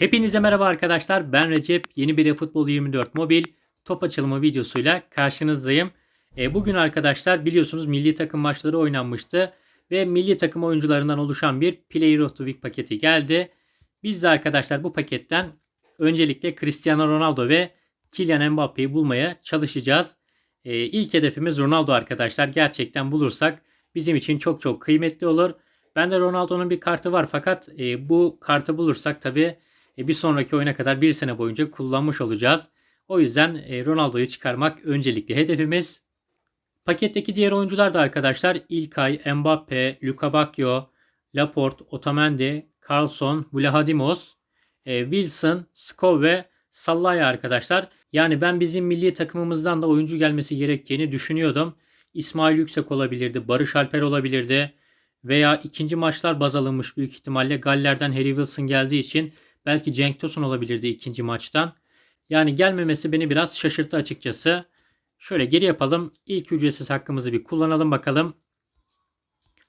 Hepinize merhaba arkadaşlar. Ben Recep. Yeni bir Futbol 24 mobil top açılımı videosuyla karşınızdayım. E, bugün arkadaşlar biliyorsunuz milli takım maçları oynanmıştı ve milli takım oyuncularından oluşan bir Player of the Week paketi geldi. Biz de arkadaşlar bu paketten öncelikle Cristiano Ronaldo ve Kylian Mbappe'yi bulmaya çalışacağız. E, ilk hedefimiz Ronaldo arkadaşlar. Gerçekten bulursak bizim için çok çok kıymetli olur. Bende Ronaldo'nun bir kartı var fakat e, bu kartı bulursak tabii bir sonraki oyuna kadar bir sene boyunca kullanmış olacağız. O yüzden e, Ronaldo'yu çıkarmak öncelikli hedefimiz. Paketteki diğer oyuncular da arkadaşlar İlkay, Mbappe, Luka Bacchio, Laporte, Otamendi, Carlson, Vlahodimos, e, Wilson, Skov ve Sallaya arkadaşlar. Yani ben bizim milli takımımızdan da oyuncu gelmesi gerektiğini düşünüyordum. İsmail Yüksek olabilirdi, Barış Alper olabilirdi veya ikinci maçlar baz alınmış büyük ihtimalle Galler'den Harry Wilson geldiği için belki Cenk Tosun olabilirdi ikinci maçtan. Yani gelmemesi beni biraz şaşırttı açıkçası. Şöyle geri yapalım. İlk ücretsiz hakkımızı bir kullanalım bakalım.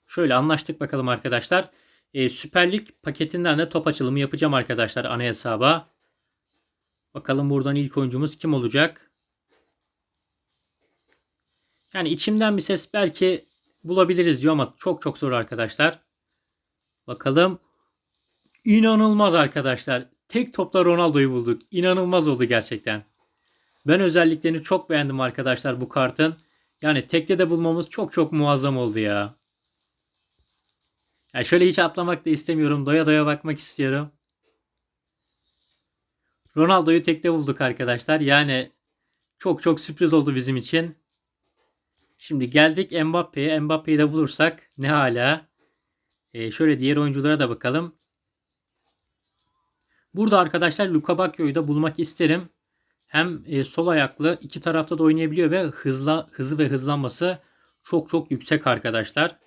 Şöyle anlaştık bakalım arkadaşlar. Ee, Süper Lig paketinden de top açılımı yapacağım arkadaşlar ana hesaba. Bakalım buradan ilk oyuncumuz kim olacak? Yani içimden bir ses belki bulabiliriz diyor ama çok çok zor arkadaşlar. Bakalım. İnanılmaz arkadaşlar. Tek topla Ronaldo'yu bulduk. İnanılmaz oldu gerçekten. Ben özelliklerini çok beğendim arkadaşlar bu kartın. Yani tekte de bulmamız çok çok muazzam oldu ya. Yani şöyle hiç atlamak da istemiyorum. Doya doya bakmak istiyorum. Ronaldo'yu tekte bulduk arkadaşlar. Yani çok çok sürpriz oldu bizim için. Şimdi geldik Mbappe'ye. Mbappe'yi de bulursak ne hala. Ee, şöyle diğer oyunculara da bakalım. Burada arkadaşlar Luka Bacchio'yu da bulmak isterim. Hem e, sol ayaklı iki tarafta da oynayabiliyor ve hızla hızı ve hızlanması çok çok yüksek arkadaşlar.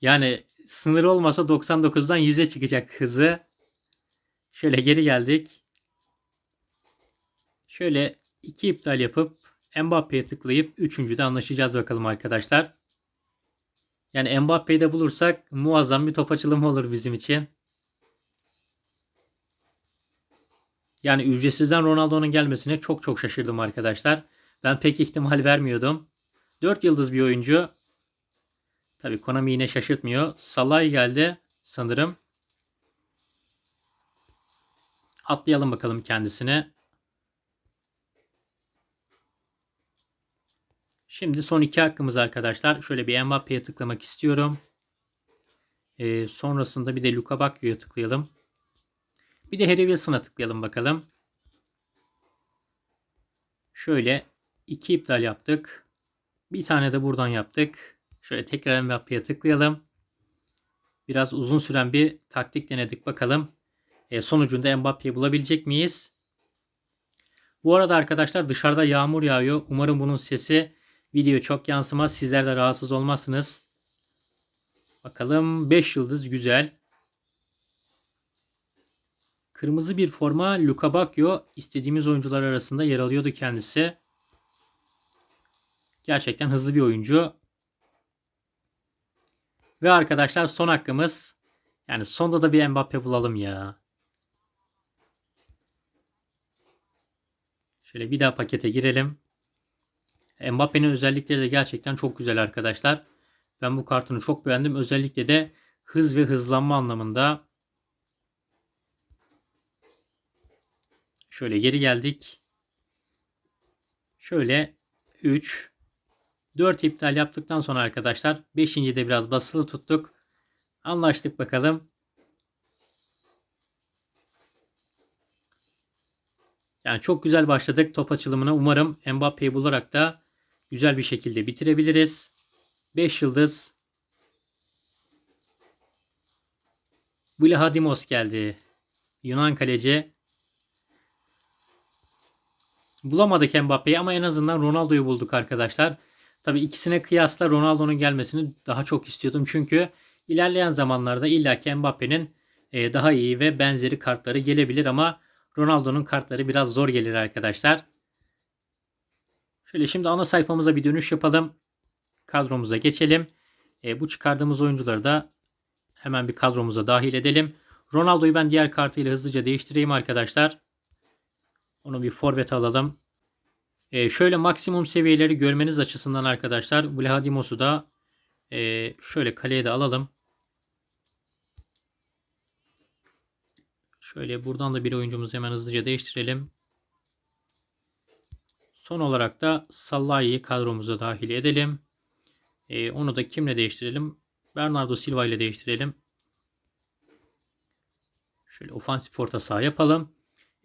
Yani sınır olmasa 99'dan 100'e çıkacak hızı. Şöyle geri geldik. Şöyle iki iptal yapıp Mbappe'ye tıklayıp üçüncüde anlaşacağız bakalım arkadaşlar. Yani Mbappe'yi de bulursak muazzam bir top açılımı olur bizim için. Yani ücretsizden Ronaldo'nun gelmesine çok çok şaşırdım arkadaşlar. Ben pek ihtimal vermiyordum. 4 yıldız bir oyuncu. Tabi Konami yine şaşırtmıyor. Salay geldi sanırım. Atlayalım bakalım kendisine. Şimdi son iki hakkımız arkadaşlar. Şöyle bir Mbappe'ye tıklamak istiyorum. Ee, sonrasında bir de Luka Bacchio'ya tıklayalım. Bir de Harry Wilson'a tıklayalım bakalım. Şöyle iki iptal yaptık. Bir tane de buradan yaptık. Şöyle tekrar Mbappe'ye tıklayalım. Biraz uzun süren bir taktik denedik bakalım. E, sonucunda Mbappe'yi bulabilecek miyiz? Bu arada arkadaşlar dışarıda yağmur yağıyor. Umarım bunun sesi video çok yansımaz. Sizler de rahatsız olmazsınız. Bakalım 5 yıldız güzel. Kırmızı bir forma Luka Bacchio istediğimiz oyuncular arasında yer alıyordu kendisi. Gerçekten hızlı bir oyuncu. Ve arkadaşlar son hakkımız. Yani sonda da bir Mbappe bulalım ya. Şöyle bir daha pakete girelim. Mbappe'nin özellikleri de gerçekten çok güzel arkadaşlar. Ben bu kartını çok beğendim. Özellikle de hız ve hızlanma anlamında. Şöyle geri geldik. Şöyle 3 4 iptal yaptıktan sonra arkadaşlar 5. de biraz basılı tuttuk. Anlaştık bakalım. Yani çok güzel başladık top açılımına. Umarım Mbappe'yi bularak da güzel bir şekilde bitirebiliriz. 5 yıldız. Vlahodimos geldi. Yunan kaleci. Bulamadık Mbappe'yi ama en azından Ronaldo'yu bulduk arkadaşlar. Tabii ikisine kıyasla Ronaldo'nun gelmesini daha çok istiyordum. Çünkü ilerleyen zamanlarda illaki Mbappe'nin e, daha iyi ve benzeri kartları gelebilir ama Ronaldo'nun kartları biraz zor gelir arkadaşlar. Şöyle şimdi ana sayfamıza bir dönüş yapalım. Kadromuza geçelim. E, bu çıkardığımız oyuncuları da hemen bir kadromuza dahil edelim. Ronaldo'yu ben diğer kartıyla hızlıca değiştireyim arkadaşlar. Onu bir forvet alalım. Ee, şöyle maksimum seviyeleri görmeniz açısından arkadaşlar Vlahodimos'u da e, şöyle kaleye de alalım. Şöyle buradan da bir oyuncumuzu hemen hızlıca değiştirelim. Son olarak da Sallai'yi kadromuza dahil edelim. Ee, onu da kimle değiştirelim? Bernardo Silva ile değiştirelim. Şöyle ofansif orta saha yapalım.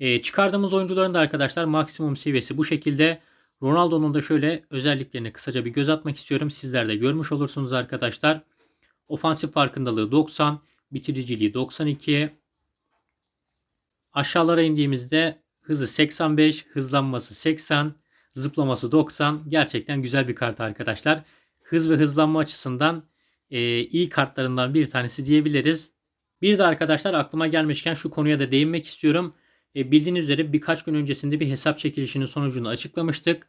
Ee, çıkardığımız oyuncuların da arkadaşlar maksimum seviyesi bu şekilde. Ronaldo'nun da şöyle özelliklerine kısaca bir göz atmak istiyorum. Sizler de görmüş olursunuz arkadaşlar. Ofansif farkındalığı 90, bitiriciliği 92. Aşağılara indiğimizde hızı 85, hızlanması 80, zıplaması 90. Gerçekten güzel bir kart arkadaşlar. Hız ve hızlanma açısından e, iyi kartlarından bir tanesi diyebiliriz. Bir de arkadaşlar aklıma gelmişken şu konuya da değinmek istiyorum. E, bildiğiniz üzere birkaç gün öncesinde bir hesap çekilişinin sonucunu açıklamıştık.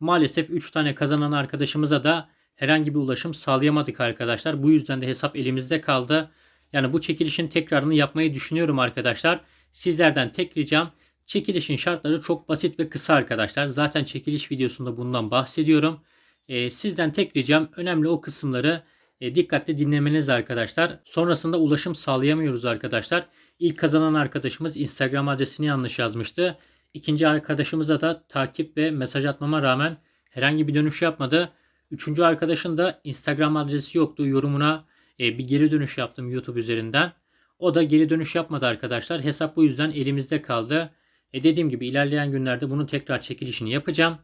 Maalesef 3 tane kazanan arkadaşımıza da herhangi bir ulaşım sağlayamadık arkadaşlar. Bu yüzden de hesap elimizde kaldı. Yani bu çekilişin tekrarını yapmayı düşünüyorum arkadaşlar. Sizlerden tek ricam çekilişin şartları çok basit ve kısa arkadaşlar. Zaten çekiliş videosunda bundan bahsediyorum. E, sizden tek ricam önemli o kısımları e, dikkatle dinlemeniz arkadaşlar. Sonrasında ulaşım sağlayamıyoruz arkadaşlar. İlk kazanan arkadaşımız Instagram adresini yanlış yazmıştı. İkinci arkadaşımıza da takip ve mesaj atmama rağmen herhangi bir dönüş yapmadı. Üçüncü arkadaşın da Instagram adresi yoktu. Yorumuna e, bir geri dönüş yaptım YouTube üzerinden. O da geri dönüş yapmadı arkadaşlar. Hesap bu yüzden elimizde kaldı. E, dediğim gibi ilerleyen günlerde bunun tekrar çekilişini yapacağım.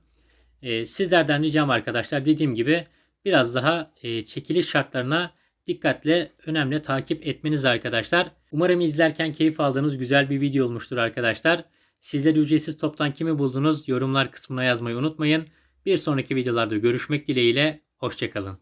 E, sizlerden ricam arkadaşlar dediğim gibi biraz daha e, çekiliş şartlarına dikkatle önemli takip etmeniz arkadaşlar. Umarım izlerken keyif aldığınız güzel bir video olmuştur arkadaşlar. Sizler ücretsiz toptan kimi buldunuz yorumlar kısmına yazmayı unutmayın. Bir sonraki videolarda görüşmek dileğiyle. Hoşçakalın.